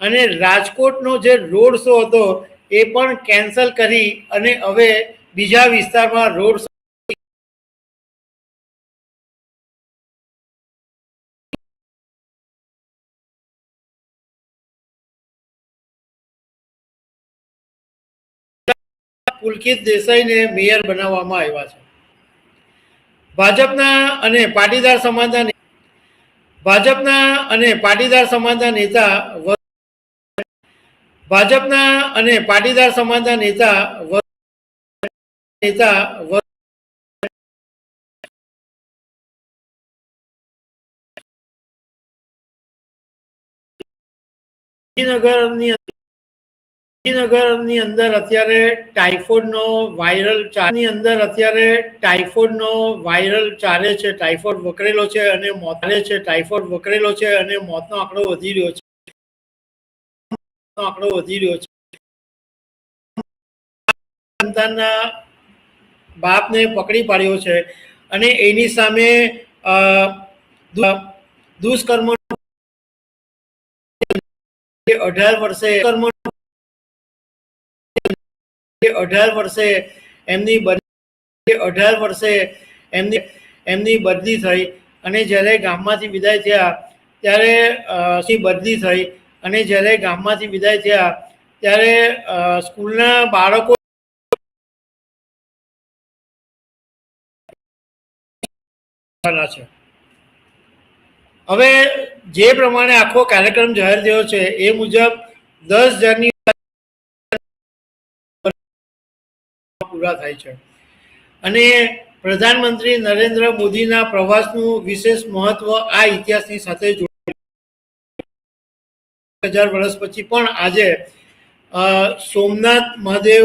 અને રાજકોટનો જે road show હતો, એ પણ કેન્સલ કરી અને હવે બીજા વિસ્તારમાં રોડ શો પુલકિત દેસાઈને મેયર બનાવવામાં આવ્યા છે. ભાજપના અને પાટીદાર સમાજના ભાજપના અને પાટીદાર સમાજના નેતા ભાજપના અને પાટીદાર સમાજના નેતા નેતા ગાંધીનગરની ગાંધીનગરની અંદર અત્યારે ટાઇફોઇડનો વાયરલ ચાની અંદર અત્યારે ટાઇફોઇડનો વાયરલ ચાલે છે, ટાઇફોઇડ વકરેલો છે અને મોત છે, ટાઇફોઇડ વકરેલો છે અને મોતનો આંકડો વધી રહ્યો છે. આંકડો વધી રહ્યો છે. સંતાનના બાપને પકડી પાડ્યો છે અને એની સામે દુષ્કર્મ અઢાર વર્ષે કર્મ અઢાર વર્ષે એમની અઢાર વર્ષે એમની એમની બદલી થઈ અને જ્યારે ગામમાંથી વિદાય થયા, ત્યારે બદલી થઈ અને જ્યારે ગામમાંથી વિદાય થયા, ત્યારે સ્કૂલના બાળકો છે. હવે જે પ્રમાણે આખો કાર્યક્રમ જાહેર થયો છે, એ મુજબ દસ હજારની પૂરા થાય છે. અને પ્રધાનમંત્રી નરેન્દ્ર મોદીના પ્રવાસનું વિશેષ મહત્વ આ ઇતિહાસની સાથે હજાર વર્ષ પછી પણ આજે સોમનાથ મહાદેવ